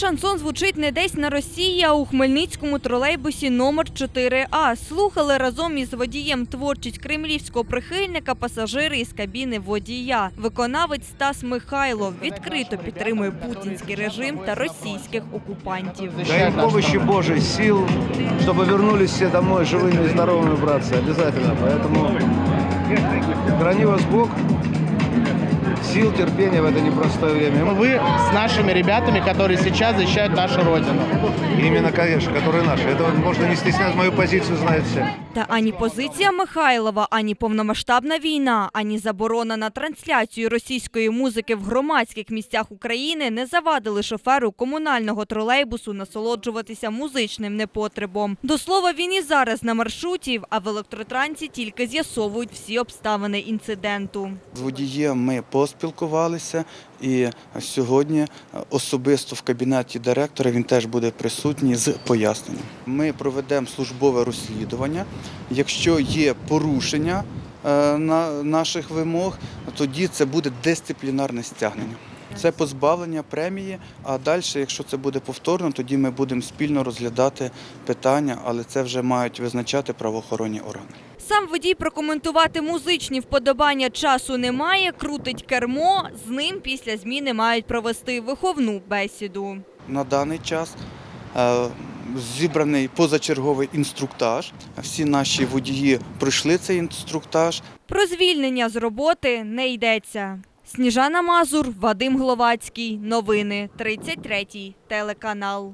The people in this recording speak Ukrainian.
шансон звучить не десь на Росії, а у хмельницькому тролейбусі номер 4А. Слухали разом із водієм творчість кремлівського прихильника пасажири із кабіни водія. Виконавець Стас Михайлов відкрито підтримує путінський режим та російських окупантів. Дай им помощи Божьей, сил, чтобы вернулись все домой живыми и здоровыми, братцы, обязательно. Поэтому храни вас Бог, сил, терпения в это непростое время. Вы с нашими ребятами, которые сейчас защищают нашу Родину. Именно, конечно, которые наши. Это можно не стеснять, мою позицию знают все. Та ані позиція Михайлова, ані повномасштабна війна, ані заборона на трансляцію російської музики в громадських місцях України не завадили шоферу комунального тролейбусу насолоджуватися музичним непотребом. До слова, він і зараз на маршруті, а в електротрансі тільки з'ясовують всі обставини інциденту. З водієм ми поспілкувалися, і сьогодні особисто в кабінеті директора він теж буде присутній з поясненням. Ми проведемо службове розслідування. Якщо є порушення е, на наших вимог, тоді це буде дисциплінарне стягнення. Це позбавлення премії, а далі, якщо це буде повторно, тоді ми будемо спільно розглядати питання, але це вже мають визначати правоохоронні органи. Сам водій прокоментувати музичні вподобання часу немає, крутить кермо. З ним після зміни мають провести виховну бесіду. На даний час е, зібраний позачерговий інструктаж. Всі наші водії пройшли цей інструктаж. Про звільнення з роботи не йдеться. Сніжана Мазур, Вадим Гловацький. Новини 33 телеканал.